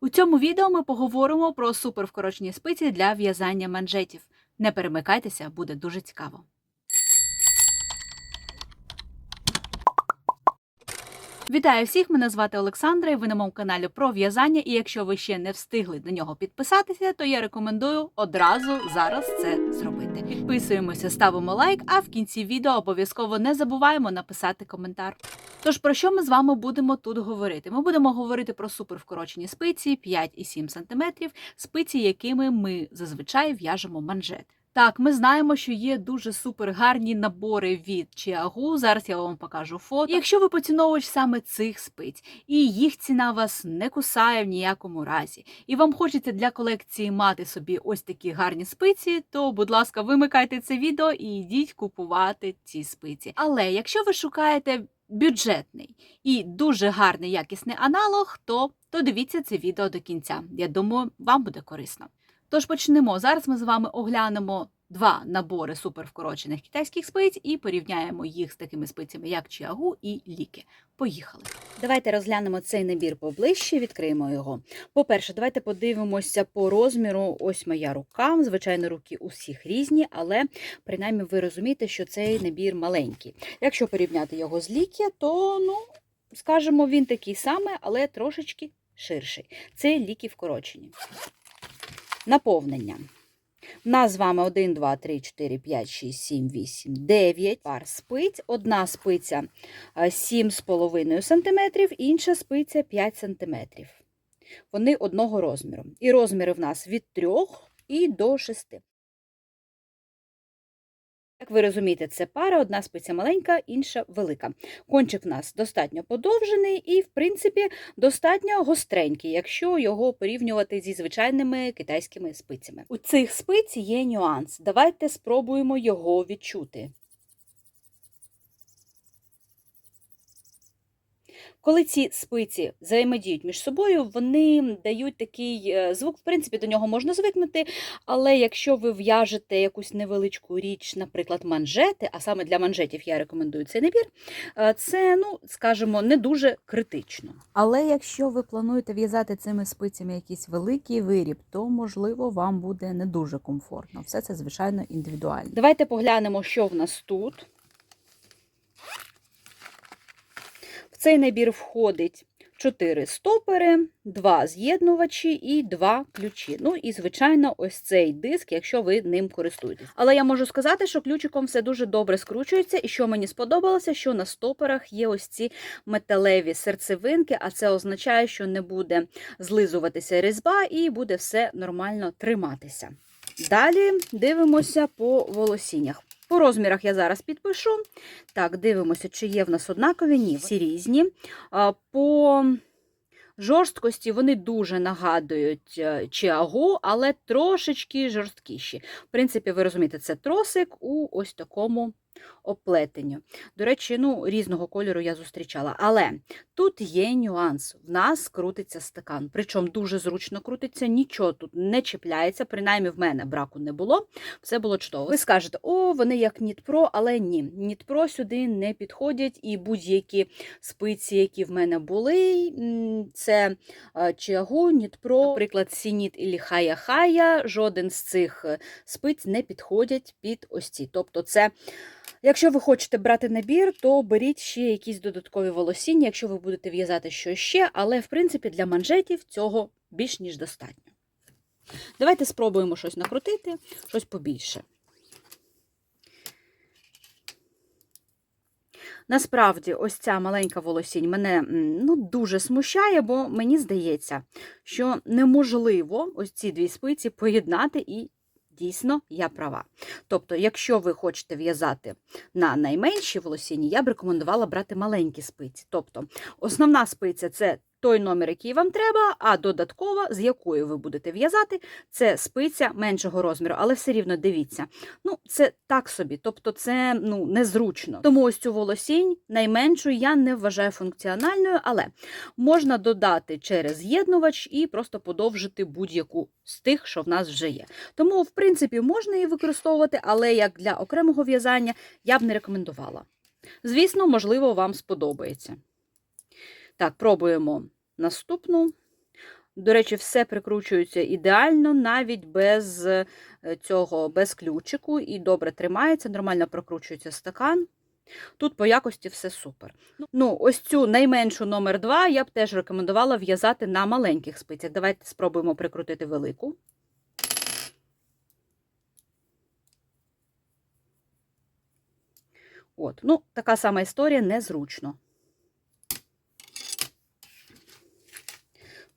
У цьому відео ми поговоримо про супервкорочені спиці для в'язання манжетів. Не перемикайтеся, буде дуже цікаво. Вітаю всіх! Мене звати Олександра, і ви на моєму каналі про в'язання. І якщо ви ще не встигли на нього підписатися, то я рекомендую одразу зараз це зробити. Підписуємося, ставимо лайк, а в кінці відео обов'язково не забуваємо написати коментар. Тож про що ми з вами будемо тут говорити? Ми будемо говорити про супервкорочені спиці 5 і 7 см, спиці, якими ми зазвичай в'яжемо манжет. Так, ми знаємо, що є дуже супер гарні набори від Чіагу. Зараз я вам покажу фото. Якщо ви поціновувач саме цих спиць, і їх ціна вас не кусає в ніякому разі, і вам хочеться для колекції мати собі ось такі гарні спиці, то, будь ласка, вимикайте це відео і йдіть купувати ці спиці. Але якщо ви шукаєте бюджетний і дуже гарний якісний аналог, то, то дивіться це відео до кінця. Я думаю, вам буде корисно. Тож почнемо. Зараз ми з вами оглянемо два набори супервкорочених китайських спиць і порівняємо їх з такими спицями, як Чіагу і Ліки. Поїхали. Давайте розглянемо цей набір поближче, відкриємо його. По-перше, давайте подивимося по розміру. Ось моя рука. Звичайно, руки усіх різні, але принаймні ви розумієте, що цей набір маленький. Якщо порівняти його з ліки, то, ну, скажімо, він такий самий, але трошечки ширший. Це ліки вкорочені. Наповнення. У нас з вами 1, 2, 3, 4, 5, 6, 7, 8, 9 пар спиць. Одна спиця 7,5 см, інша спиця 5 см. Вони одного розміру. І розміри в нас від 3 і до 6. Як ви розумієте, це пара, одна спиця маленька, інша велика. Кончик в нас достатньо подовжений і, в принципі, достатньо гостренький, якщо його порівнювати зі звичайними китайськими спицями. У цих спиць є нюанс. Давайте спробуємо його відчути. Коли ці спиці взаємодіють між собою, вони дають такий е, звук, в принципі, до нього можна звикнути, але якщо ви в'яжете якусь невеличку річ, наприклад, манжети, а саме для манжетів я рекомендую цей набір, е, це, ну, скажімо, не дуже критично. Але якщо ви плануєте в'язати цими спицями якийсь великий виріб, то, можливо, вам буде не дуже комфортно. Все це, звичайно, індивідуально. Давайте поглянемо, що в нас тут. Цей набір входить 4 стопери, 2 з'єднувачі і 2 ключі. Ну і, звичайно, ось цей диск, якщо ви ним користуєтесь. Але я можу сказати, що ключиком все дуже добре скручується, і що мені сподобалося, що на стоперах є ось ці металеві серцевинки, а це означає, що не буде злизуватися різьба і буде все нормально триматися. Далі дивимося по волосіннях. По розмірах я зараз підпишу. Так, дивимося, чи є в нас однакові. Ні, всі різні. По жорсткості вони дуже нагадують е, чиагу, але трошечки жорсткіші. В принципі, ви розумієте, це тросик у ось такому оплетенню. До речі, ну, різного кольору я зустрічала. Але тут є нюанс. В нас крутиться стакан. Причому дуже зручно крутиться, нічого тут не чіпляється, принаймні в мене браку не було. Все було чудово. Ви скажете, о, вони як Нітпро, але ні. Нітпро сюди не підходять, і будь-які спиці, які в мене були, це Чиагу, Нітпро, наприклад, Сініт і Хая-Хая, жоден з цих е, спиць не підходять під ось ці. Тобто, це. Якщо ви хочете брати набір, то беріть ще якісь додаткові волосіння, якщо ви будете в'язати щось ще, але в принципі для манжетів цього більш ніж достатньо. Давайте спробуємо щось накрутити, щось побільше. Насправді, ось ця маленька волосінь мене ну, дуже смущає, бо мені здається, що неможливо ось ці дві спиці поєднати і Дійсно, я права. Тобто, якщо ви хочете в'язати на найменші волосіні, я б рекомендувала брати маленькі спиці. Тобто, основна спиця це той номер, який вам треба, а додаткова, з якою ви будете в'язати, це спиця меншого розміру, але все рівно дивіться. Ну, це так собі, тобто це ну, незручно. Тому ось цю волосінь найменшу я не вважаю функціональною, але можна додати через з'єднувач і просто подовжити будь-яку з тих, що в нас вже є. Тому, в принципі, можна її використовувати, але як для окремого в'язання я б не рекомендувала. Звісно, можливо, вам сподобається. Так, пробуємо наступну. До речі, все прикручується ідеально, навіть без е, цього, без ключику, і добре тримається, нормально прокручується стакан. Тут по якості все супер. Ну, ось цю найменшу номер 2 я б теж рекомендувала в'язати на маленьких спицях. Давайте спробуємо прикрутити велику. От, ну, така сама історія незручно.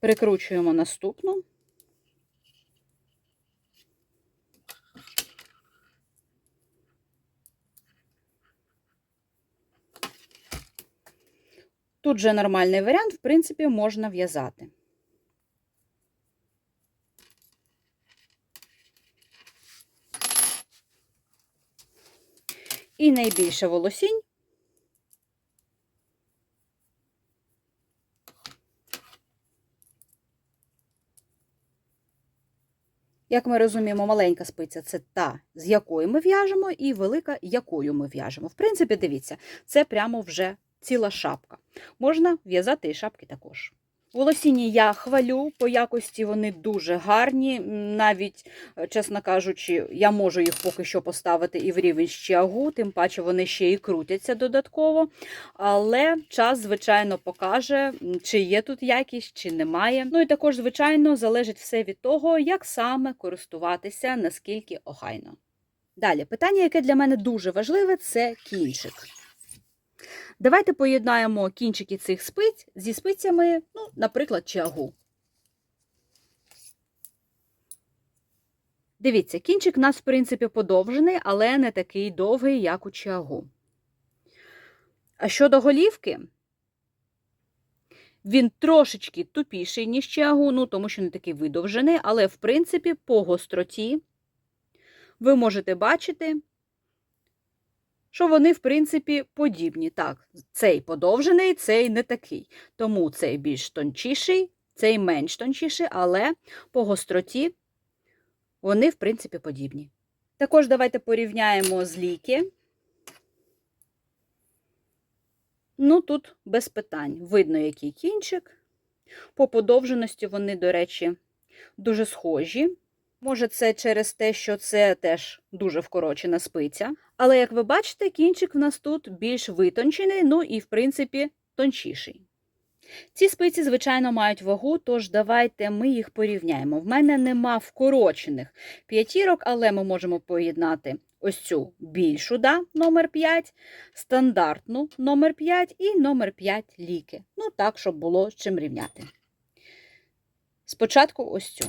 Прикручуємо наступну. Тут же нормальний варіант, в принципі, можна в'язати. І найбільше волосінь. Як ми розуміємо, маленька спиця це та, з якою ми в'яжемо, і велика, якою ми в'яжемо. В принципі, дивіться, це прямо вже ціла шапка. Можна в'язати і шапки також. Волосіні я хвалю, по якості вони дуже гарні. Навіть, е, чесно кажучи, я можу їх поки що поставити і в рівень щагу, тим паче вони ще і крутяться додатково. Але час, звичайно, покаже, чи є тут якість, чи немає. Ну і також, звичайно, залежить все від того, як саме користуватися, наскільки охайно. Далі, питання, яке для мене дуже важливе, це кінчик. Давайте поєднаємо кінчики цих спиць зі спицями, ну, наприклад, чагу. Дивіться, кінчик у нас, в принципі, подовжений, але не такий довгий, як у чагу. А щодо голівки, він трошечки тупіший, ніж чагу, ну, тому що не такий видовжений, але, в принципі, по гостроті ви можете бачити, що вони, в принципі, подібні. Так, цей подовжений, цей не такий. Тому цей більш тончіший, цей менш тончіший, але по гостроті вони, в принципі, подібні. Також давайте порівняємо з ліки. Ну, тут без питань. Видно, який кінчик. По подовженості вони, до речі, дуже схожі. Може, це через те, що це теж дуже вкорочена спиця. Але, як ви бачите, кінчик в нас тут більш витончений, ну і, в принципі, тончіший. Ці спиці, звичайно, мають вагу, тож давайте ми їх порівняємо. В мене нема вкорочених п'ятірок, але ми можемо поєднати ось цю більшу, да, номер 5, стандартну номер 5 і номер 5 ліки. Ну, так, щоб було з чим рівняти. Спочатку ось цю.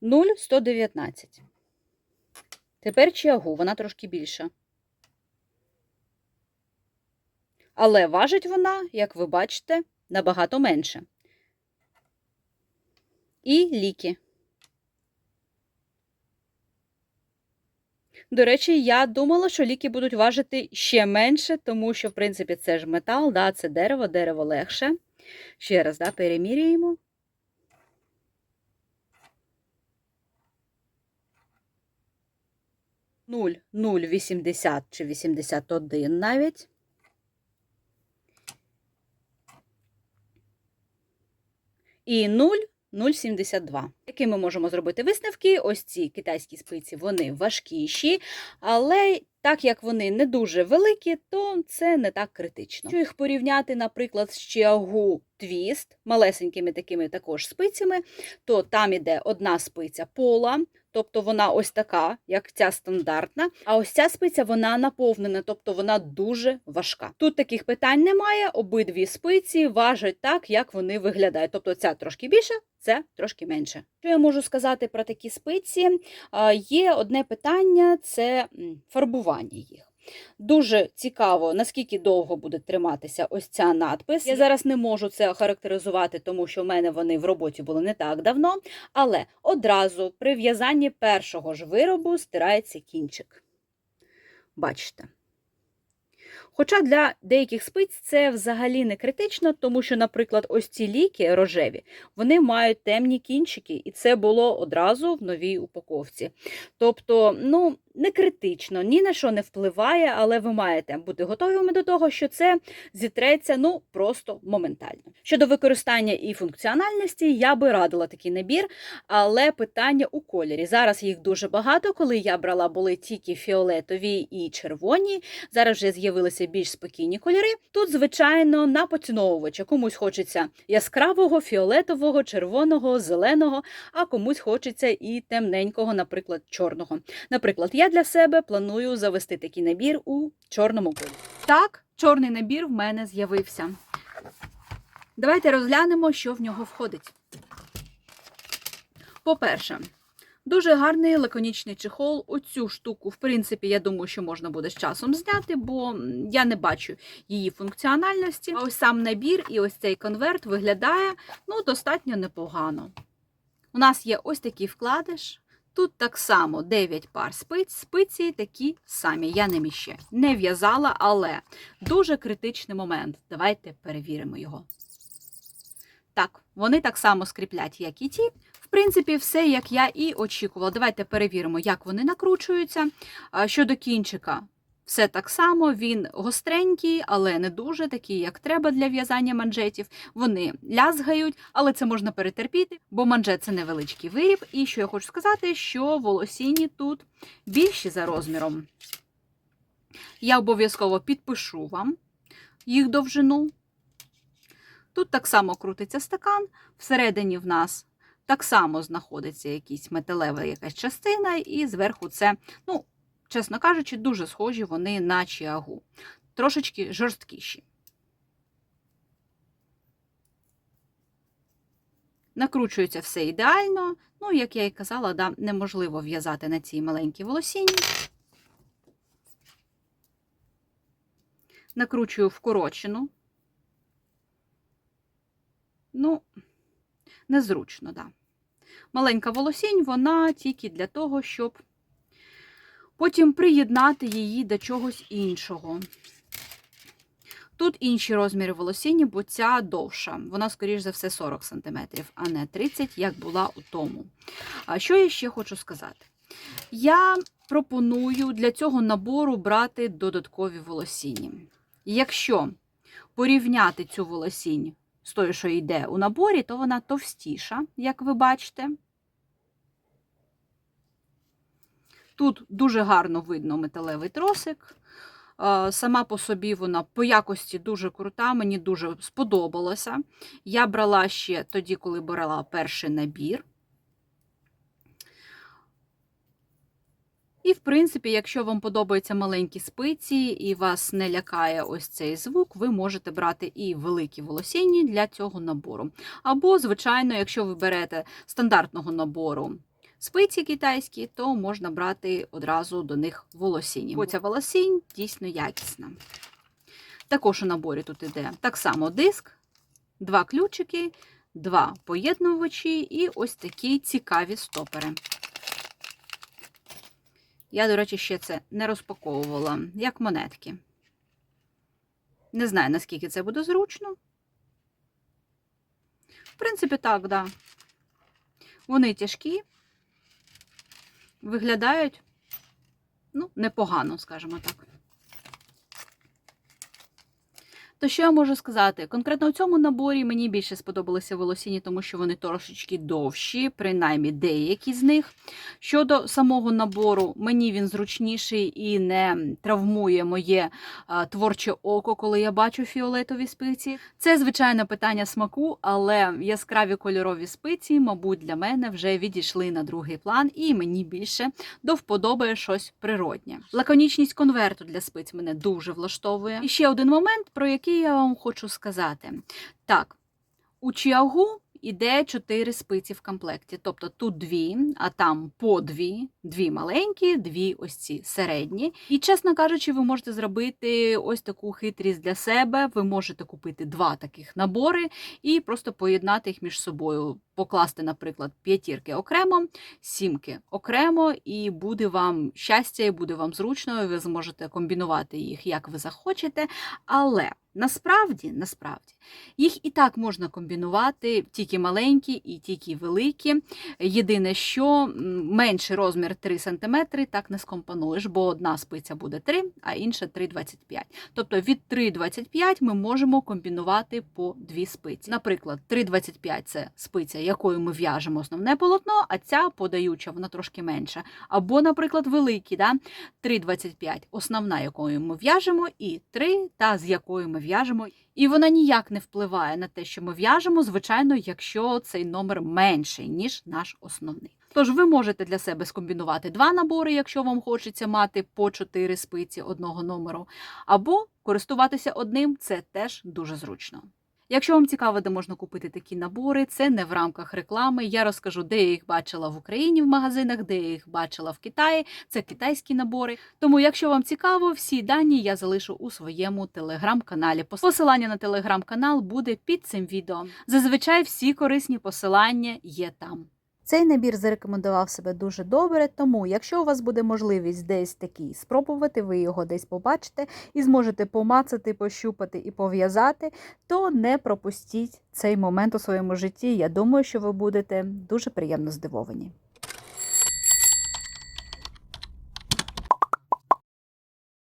Нуль сто дев'ятнадцять. Тепер чиагу, вона трошки більша. Але важить вона, як ви бачите, набагато менше. І ліки. До речі, я думала, що ліки будуть важити ще менше, тому що, в принципі, це ж метал, да, це дерево, дерево легше. Ще раз, да, переміряємо. Нуль, нуль, вісімдесят чи вісімдесят один навіть. І 0, 0,72. Які ми можемо зробити висновки? Ось ці китайські спиці, вони важкіші, але так як вони не дуже великі, то це не так критично. Якщо їх порівняти, наприклад, з Chiagu Twist, малесенькими такими також спицями, то там іде одна спиця пола, тобто вона ось така, як ця стандартна. А ось ця спиця вона наповнена, тобто вона дуже важка. Тут таких питань немає. Обидві спиці важать так, як вони виглядають. Тобто ця трошки більше, це трошки менше. Що я можу сказати про такі спиці? Є одне питання це фарбування їх. Дуже цікаво, наскільки довго буде триматися ось ця надпис. Я зараз не можу це охарактеризувати, тому що в мене вони в роботі були не так давно. Але одразу при в'язанні першого ж виробу стирається кінчик. Бачите. Хоча для деяких спиць це взагалі не критично, тому що, наприклад, ось ці ліки рожеві, вони мають темні кінчики, і це було одразу в новій упаковці. Тобто, ну, не критично, ні на що не впливає, але ви маєте бути готовими до того, що це зітреться ну просто моментально. Щодо використання і функціональності, я би радила такий набір, але питання у кольорі. Зараз їх дуже багато. Коли я брала, були тільки фіолетові і червоні. Зараз вже з'явилися більш спокійні кольори. Тут, звичайно, на поціновувача. Комусь хочеться яскравого, фіолетового, червоного, зеленого, а комусь хочеться і темненького, наприклад, чорного. Наприклад, я для себе планую завести такий набір у чорному кольорі. Так, чорний набір в мене з'явився. Давайте розглянемо, що в нього входить. По-перше, дуже гарний лаконічний чехол. Оцю штуку, в принципі, я думаю, що можна буде з часом зняти, бо я не бачу її функціональності. А ось сам набір і ось цей конверт виглядає ну, достатньо непогано. У нас є ось такий вкладиш. Тут так само 9 пар спиць, спиці такі самі. Я ними ще не в'язала, але дуже критичний момент. Давайте перевіримо його. Так, вони так само скріплять, як і ті. В принципі, все, як я і очікувала. Давайте перевіримо, як вони накручуються. Щодо кінчика, все так само. Він гостренький, але не дуже такий, як треба для в'язання манжетів. Вони лязгають, але це можна перетерпіти, бо манжет це невеличкий виріб. І що я хочу сказати, що волосіні тут більші за розміром. Я обов'язково підпишу вам їх довжину. Тут так само крутиться стакан, всередині в нас так само знаходиться якийсь металева якась частина, і зверху це, ну, чесно кажучи, дуже схожі вони на чіагу. Трошечки жорсткіші. Накручується все ідеально. Ну, як я і казала, да, неможливо в'язати на цій маленькій волосіні. Накручую вкорочену. Ну, незручно, да. Маленька волосінь, вона тільки для того, щоб потім приєднати її до чогось іншого. Тут інші розміри волосіння, бо ця довша. Вона, скоріш за все, 40 см, а не 30, як була у тому. А що я ще хочу сказати? Я пропоную для цього набору брати додаткові волосіння. Якщо порівняти цю волосінь з тою, що йде у наборі, то вона товстіша, як ви бачите. Тут дуже гарно видно металевий тросик. Сама по собі вона по якості дуже крута, мені дуже сподобалося. Я брала ще тоді, коли брала перший набір. І, в принципі, якщо вам подобаються маленькі спиці і вас не лякає ось цей звук, ви можете брати і великі волосінні для цього набору. Або, звичайно, якщо ви берете стандартного набору спиці китайські, то можна брати одразу до них волосіння. Бо ця волосінь дійсно якісна. Також у наборі тут іде так само диск, два ключики, два поєднувачі і ось такі цікаві стопери. Я, до речі, ще це не розпаковувала, як монетки. Не знаю, наскільки це буде зручно. В принципі, так, да. Вони тяжкі, виглядають, ну, непогано, скажімо так. То що я можу сказати? Конкретно у цьому наборі мені більше сподобалися волосіні, тому що вони трошечки довші, принаймні деякі з них. Щодо самого набору, мені він зручніший і не травмує моє творче око, коли я бачу фіолетові спиці. Це, звичайно, питання смаку, але яскраві кольорові спиці, мабуть, для мене вже відійшли на другий план, і мені більше до вподобає щось природнє. Лаконічність конверту для спиць мене дуже влаштовує. І ще один момент, про який я вам хочу сказати. Так, у чіагу іде 4 спиці в комплекті. Тобто тут дві, а там по дві, дві маленькі, дві ось ці середні. І, чесно кажучи, ви можете зробити ось таку хитрість для себе. Ви можете купити два таких набори і просто поєднати їх між собою. Покласти, наприклад, п'ятірки окремо, сімки окремо, і буде вам щастя, і буде вам зручно, ви зможете комбінувати їх, як ви захочете. Але насправді, насправді, їх і так можна комбінувати, тільки маленькі і тільки великі. Єдине, що менший розмір 3 см так не скомпонуєш, бо одна спиця буде 3, а інша 3,25. Тобто від 3,25 ми можемо комбінувати по дві спиці. Наприклад, 3,25 це спиця, якою ми в'яжемо основне полотно, а ця подаюча, вона трошки менша. Або, наприклад, великі, да? 3,25 основна, якою ми в'яжемо, і 3 та з якою ми в'яжемо. І вона ніяк не впливає на те, що ми в'яжемо, звичайно, якщо цей номер менший, ніж наш основний. Тож ви можете для себе скомбінувати два набори, якщо вам хочеться мати по 4 спиці одного номеру, або користуватися одним це теж дуже зручно. Якщо вам цікаво, де можна купити такі набори, це не в рамках реклами. Я розкажу, де я їх бачила в Україні в магазинах, де я їх бачила в Китаї. Це китайські набори. Тому, якщо вам цікаво, всі дані я залишу у своєму телеграм-каналі. Посилання на телеграм-канал буде під цим відео. Зазвичай всі корисні посилання є там. Цей набір зарекомендував себе дуже добре, тому якщо у вас буде можливість десь такий спробувати, ви його десь побачите і зможете помацати, пощупати і пов'язати, то не пропустіть цей момент у своєму житті. Я думаю, що ви будете дуже приємно здивовані.